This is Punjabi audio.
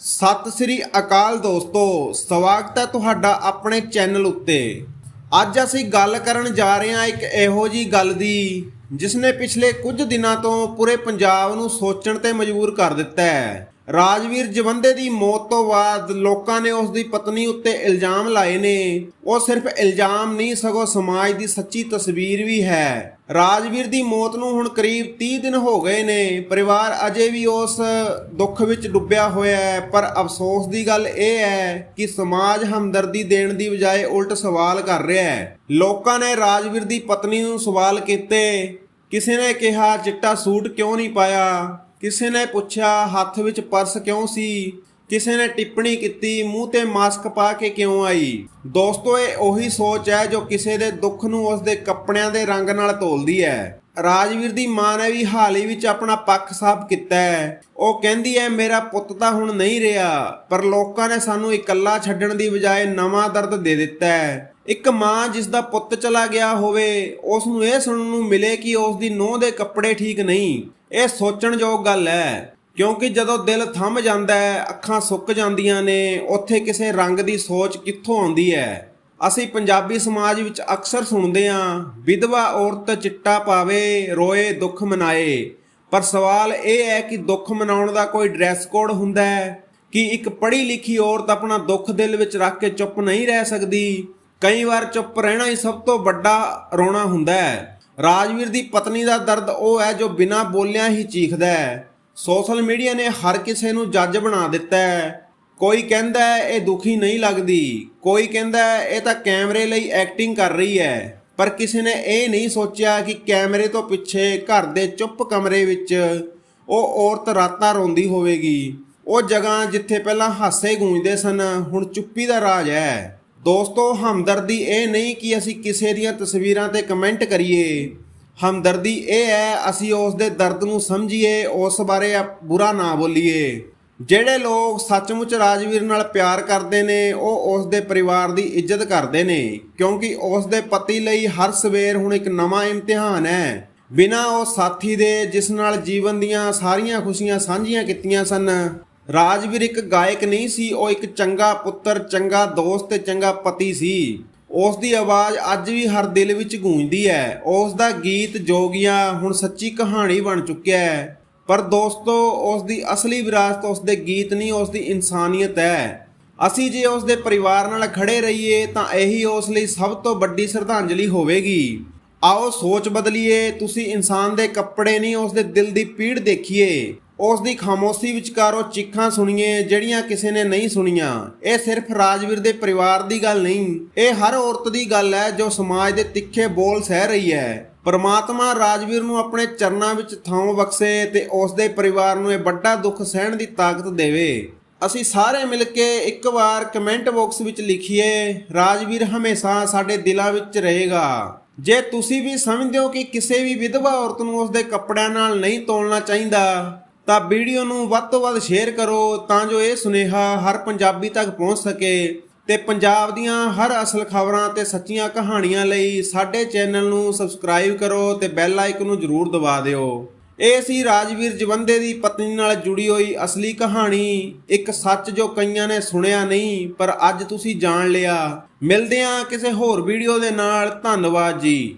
ਸਤਿ ਸ੍ਰੀ ਅਕਾਲ ਦੋਸਤੋ, ਸਵਾਗਤ ਹੈ ਤੁਹਾਡਾ ਆਪਣੇ ਚੈਨਲ ਉੱਤੇ। ਅੱਜ ਅਸੀਂ ਗੱਲ ਕਰਨ ਜਾ ਰਹੇ ਹਾਂ ਇੱਕ ਇਹੋ ਜੀ ਗੱਲ ਦੀ ਜਿਸ ਨੇ ਪਿਛਲੇ ਕੁਝ ਦਿਨਾਂ ਤੋਂ ਪੂਰੇ ਪੰਜਾਬ ਨੂੰ ਸੋਚਣ ਤੇ ਮਜਬੂਰ ਕਰ ਦਿੱਤਾ ਹੈ। ਰਾਜਵੀਰ ਜਵੰਦੇ ਦੀ ਮੌਤ ਤੋਂ ਬਾਅਦ ਲੋਕਾਂ ਨੇ ਉਸ ਦੀ ਪਤਨੀ ਉੱਤੇ ਇਲਜ਼ਾਮ ਲਾਏ ਨੇ। ਉਹ ਸਿਰਫ ਇਲਜ਼ਾਮ ਨਹੀਂ, ਸਗੋਂ ਸਮਾਜ ਦੀ ਸੱਚੀ ਤਸਵੀਰ ਵੀ ਹੈ। ਰਾਜਵੀਰ ਦੀ ਮੌਤ ਨੂੰ ਹੁਣ ਕਰੀਬ 30 ਦਿਨ ਹੋ ਗਏ ਨੇ। ਪਰਿਵਾਰ ਅਜੇ ਵੀ ਉਸ ਦੁੱਖ ਵਿੱਚ ਡੁੱਬਿਆ ਹੋਇਆ ਹੈ, ਪਰ ਅਫਸੋਸ ਦੀ ਗੱਲ ਇਹ ਹੈ ਕਿ ਸਮਾਜ ਹਮਦਰਦੀ ਦੇਣ ਦੀ ਬਜਾਏ ਉਲਟ ਸਵਾਲ ਕਰ ਰਿਹਾ ਹੈ। ਲੋਕਾਂ ਨੇ ਰਾਜਵੀਰ ਦੀ ਪਤਨੀ ਨੂੰ ਸਵਾਲ ਕੀਤੇ, ਕਿਸੇ ਨੇ ਕਿਹਾ ਚਿੱਟਾ ਸੂਟ ਕਿਉਂ ਨਹੀਂ ਪਾਇਆ? ਕਿਸੇ ਨੇ ਪੁੱਛਿਆ, ਹੱਥ ਵਿੱਚ ਪਰਸ ਕਿਉਂ ਸੀ? ਕਿਸੇ ਨੇ ਟਿੱਪਣੀ ਕੀਤੀ, ਮੂੰਹ ਤੇ ਮਾਸਕ ਪਾ ਕੇ ਕਿਉਂ ਆਈ? ਦੋਸਤੋ, ਇਹ ਉਹੀ ਸੋਚ ਹੈ ਜੋ ਕਿਸੇ ਦੇ ਦੁੱਖ ਨੂੰ ਉਸ ਦੇ ਕੱਪੜਿਆਂ ਦੇ ਰੰਗ ਨਾਲ ਤੋਲਦੀ ਹੈ। ਰਾਜਵੀਰ ਦੀ ਮਾਂ ਨੇ ਵੀ ਹਾਲ ਹੀ ਵਿੱਚ ਆਪਣਾ ਪੱਖ ਸਾਫ਼ ਕੀਤਾ ਹੈ। ਉਹ ਕਹਿੰਦੀ ਹੈ, ਮੇਰਾ ਪੁੱਤ ਤਾਂ ਹੁਣ ਨਹੀਂ ਰਿਹਾ, ਪਰ ਲੋਕਾਂ ਨੇ ਸਾਨੂੰ ਇਕੱਲਾ ਛੱਡਣ ਦੀ ਬਜਾਏ ਨਵਾਂ ਦਰਦ ਦੇ ਦਿੱਤਾ ਹੈ। ਇੱਕ ਮਾਂ ਜਿਸ ਦਾ ਪੁੱਤ ਚਲਾ ਗਿਆ ਹੋਵੇ ਉਸ ਨੂੰ ਇਹ ਸੁਣਨ ਨੂੰ ਮਿਲੇ ਕਿ ਉਸ ਦੀ ਨੂੰਹ ਦੇ ਕੱਪੜੇ ਠੀਕ ਨਹੀਂ। ਇਹ ਸੋਚਣਯੋਗ ਗੱਲ ਹੈ, ਕਿਉਂਕਿ ਜਦੋਂ ਦਿਲ ਥੰਮ ਜਾਂਦਾ ਹੈ, ਅੱਖਾਂ ਸੁੱਕ ਜਾਂਦੀਆਂ ਨੇ, ਉੱਥੇ ਕਿਸੇ ਰੰਗ ਦੀ ਸੋਚ ਕਿੱਥੋਂ ਆਉਂਦੀ ਹੈ? ਅਸੀਂ ਪੰਜਾਬੀ ਸਮਾਜ ਵਿੱਚ ਅਕਸਰ ਸੁਣਦੇ ਹਾਂ, ਵਿਧਵਾ ਔਰਤ ਚਿੱਟਾ ਪਾਵੇ, ਰੋਏ, ਦੁੱਖ ਮਨਾਏ। ਪਰ ਸਵਾਲ ਇਹ ਹੈ ਕਿ ਦੁੱਖ ਮਨਾਉਣ ਦਾ ਕੋਈ ਡਰੈਸ ਕੋਡ ਹੁੰਦਾ ਹੈ? ਕਿ ਇੱਕ ਪੜ੍ਹੀ ਲਿਖੀ ਔਰਤ ਆਪਣਾ ਦੁੱਖ ਦਿਲ ਵਿੱਚ ਰੱਖ ਕੇ ਚੁੱਪ ਨਹੀਂ ਰਹਿ ਸਕਦੀ? ਕਈ ਵਾਰ ਚੁੱਪ ਰਹਿਣਾ ਹੀ ਸਭ ਤੋਂ ਵੱਡਾ ਰੋਣਾ ਹੁੰਦਾ ਹੈ। ਰਾਜਵੀਰ ਦੀ ਪਤਨੀ ਦਾ ਦਰਦ ਉਹ ਹੈ ਜੋ ਬਿਨਾਂ ਬੋਲਿਆਂ ਹੀ ਚੀਖਦਾ ਹੈ। ਸੋਸ਼ਲ ਮੀਡੀਆ ਨੇ ਹਰ ਕਿਸੇ ਨੂੰ ਜੱਜ ਬਣਾ ਦਿੱਤਾ ਹੈ। ਕੋਈ ਕਹਿੰਦਾ ਹੈ, ਇਹ ਦੁਖੀ ਨਹੀਂ ਲੱਗਦੀ। ਕੋਈ ਕਹਿੰਦਾ ਹੈ, ਇਹ ਤਾਂ ਕੈਮਰੇ ਲਈ ਐਕਟਿੰਗ ਕਰ ਰਹੀ ਹੈ। ਪਰ ਕਿਸੇ ਨੇ ਇਹ ਨਹੀਂ ਸੋਚਿਆ ਕਿ ਕੈਮਰੇ ਤੋਂ ਪਿੱਛੇ ਘਰ ਦੇ ਚੁੱਪ ਕਮਰੇ ਵਿੱਚ ਉਹ ਔਰਤ ਰਾਤਾਂ ਰੋਂਦੀ ਹੋਵੇਗੀ। ਉਹ ਜਗ੍ਹਾ ਜਿੱਥੇ ਪਹਿਲਾਂ ਹਾਸੇ ਗੂੰਜਦੇ ਸਨ, ਹੁਣ ਚੁੱਪੀ ਦਾ ਰਾਜ ਹੈ। ਦੋਸਤੋ, ਹਮਦਰਦੀ ਇਹ ਨਹੀਂ ਕਿ ਅਸੀਂ ਕਿਸੇ ਦੀਆਂ ਤਸਵੀਰਾਂ ਤੇ ਕਮੈਂਟ ਕਰੀਏ। ਹਮਦਰਦੀ ਇਹ ਹੈ, ਅਸੀਂ ਉਸ ਦੇ ਦਰਦ ਨੂੰ ਸਮਝੀਏ, ਉਸ ਬਾਰੇ ਬੁਰਾ ਨਾ ਬੋਲੀਏ। ਜਿਹੜੇ ਲੋਕ ਸੱਚਮੁੱਚ ਰਾਜਵੀਰ ਨਾਲ ਪਿਆਰ ਕਰਦੇ ਨੇ, ਉਹ ਉਸ ਦੇ ਪਰਿਵਾਰ ਦੀ ਇੱਜ਼ਤ ਕਰਦੇ ਨੇ, ਕਿਉਂਕਿ ਉਸ ਦੇ ਪਤੀ ਲਈ ਹਰ ਸਵੇਰ ਹੁਣ ਇੱਕ ਨਵਾਂ ਇਮਤਿਹਾਨ ਹੈ। ਬਿਨਾਂ ਉਹ ਸਾਥੀ ਦੇ ਜਿਸ ਨਾਲ ਜੀਵਨ ਦੀਆਂ ਸਾਰੀਆਂ ਖੁਸ਼ੀਆਂ ਸਾਂਝੀਆਂ ਕੀਤੀਆਂ ਸਨ ਰਾਜਵੀਰ ਇੱਕ ਗਾਇਕ ਨਹੀਂ ਸੀ, ਉਹ ਇੱਕ ਚੰਗਾ ਪੁੱਤਰ, ਚੰਗਾ ਦੋਸਤ ਤੇ ਚੰਗਾ ਪਤੀ ਸੀ। ਉਸ ਦੀ ਆਵਾਜ਼ ਅੱਜ ਵੀ ਹਰ ਦਿਲ ਵਿੱਚ ਗੂੰਜਦੀ ਹੈ। ਉਸ ਦਾ ਗੀਤ ਜੋਗੀਆਂ ਹੁਣ ਸੱਚੀ ਕਹਾਣੀ ਬਣ ਚੁੱਕਿਆ ਹੈ। ਪਰ ਦੋਸਤੋ, ਉਸ ਦੀ ਅਸਲੀ ਵਿਰਾਸਤ, ਉਸ ਦੇ ਗੀਤ ਨਹੀਂ, ਉਸ ਦੀ ਇਨਸਾਨੀਅਤ ਹੈ। ਅਸੀਂ ਜੇ ਉਸ ਦੇ ਪਰਿਵਾਰ ਨਾਲ ਖੜੇ ਰਹੀਏ, ਤਾਂ ਇਹੀ ਉਸ ਲਈ ਸਭ ਤੋਂ ਵੱਡੀ ਸ਼ਰਧਾਂਜਲੀ ਹੋਵੇਗੀ। ਆਓ ਸੋਚ ਬਦਲੀਏ, ਤੁਸੀਂ ਇਨਸਾਨ ਦੇ ਕੱਪੜੇ ਨਹੀਂ, ਉਸ ਦੇ ਦਿਲ ਦੀ ਪੀੜ ਦੇਖੀਏ। ਉਸ ਦੀ ਖਾਮੋਸ਼ੀ ਵਿਚਕਾਰੋਂ ਚੀਖਾਂ ਸੁਣੀਏ ਜਿਹੜੀਆਂ ਕਿਸੇ ਨੇ ਨਹੀਂ ਸੁਣੀਆਂ। ਇਹ ਸਿਰਫ ਰਾਜਵੀਰ ਦੇ ਪਰਿਵਾਰ ਦੀ ਗੱਲ ਨਹੀਂ, ਇਹ ਹਰ ਔਰਤ ਦੀ ਗੱਲ ਹੈ ਜੋ ਸਮਾਜ ਦੇ ਤਿੱਖੇ ਬੋਲ ਸਹਿ ਰਹੀ ਹੈ। ਪਰਮਾਤਮਾ ਰਾਜਵੀਰ ਨੂੰ ਆਪਣੇ ਚਰਨਾਂ ਵਿੱਚ ਥਾਂ ਬਖਸ਼ੇ ਤੇ ਉਸ ਦੇ ਪਰਿਵਾਰ ਨੂੰ ਇਹ ਵੱਡਾ ਦੁੱਖ ਸਹਿਣ ਦੀ ਤਾਕਤ ਦੇਵੇ। ਅਸੀਂ ਸਾਰੇ ਮਿਲ ਕੇ ਇੱਕ ਵਾਰ ਕਮੈਂਟ ਬਾਕਸ ਵਿੱਚ ਲਿਖੀਏ, ਰਾਜਵੀਰ ਹਮੇਸ਼ਾ ਸਾਡੇ ਦਿਲਾਂ ਵਿੱਚ ਰਹੇਗਾ। ਜੇ ਤੁਸੀਂ ਵੀ ਸਮਝਦੇ ਹੋ ਕਿ ਕਿਸੇ ਵੀ ਵਿਧਵਾ ਔਰਤ ਨੂੰ ਉਸ ਦੇ ਕੱਪੜਿਆਂ ਨਾਲ ਨਹੀਂ ਤੋਲਣਾ ਚਾਹੀਦਾ ਤਾਂ ਵੀਡੀਓ ਨੂੰ ਵੱਧ ਤੋਂ ਵੱਧ ਸ਼ੇਅਰ ਕਰੋ ਤਾਂ ਜੋ ਇਹ ਸੁਨੇਹਾ ਹਰ ਪੰਜਾਬੀ ਤੱਕ ਪਹੁੰਚ ਸਕੇ ਤੇ ਪੰਜਾਬ ਦੀਆਂ ਹਰ ਅਸਲ ਖਬਰਾਂ ਤੇ ਸੱਚੀਆਂ ਕਹਾਣੀਆਂ ਲਈ ਸਾਡੇ ਚੈਨਲ ਨੂੰ ਸਬਸਕ੍ਰਾਈਬ ਕਰੋ ਤੇ ਬੈਲ ਆਈਕਨ ਨੂੰ ਜ਼ਰੂਰ ਦਬਾ ਦਿਓ। ਇਹ ਸੀ ਰਾਜਵੀਰ ਜਵੰਦੇ ਦੀ ਪਤਨੀ ਨਾਲ ਜੁੜੀ ਹੋਈ ਅਸਲੀ ਕਹਾਣੀ। ਇੱਕ ਸੱਚ ਜੋ ਕਈਆਂ ਨੇ ਸੁਣਿਆ ਨਹੀਂ, ਪਰ ਅੱਜ ਤੁਸੀਂ ਜਾਣ ਲਿਆ। ਮਿਲਦੇ ਹਾਂ ਕਿਸੇ ਹੋਰ ਵੀਡੀਓ ਦੇ ਨਾਲ। ਧੰਨਵਾਦ ਜੀ।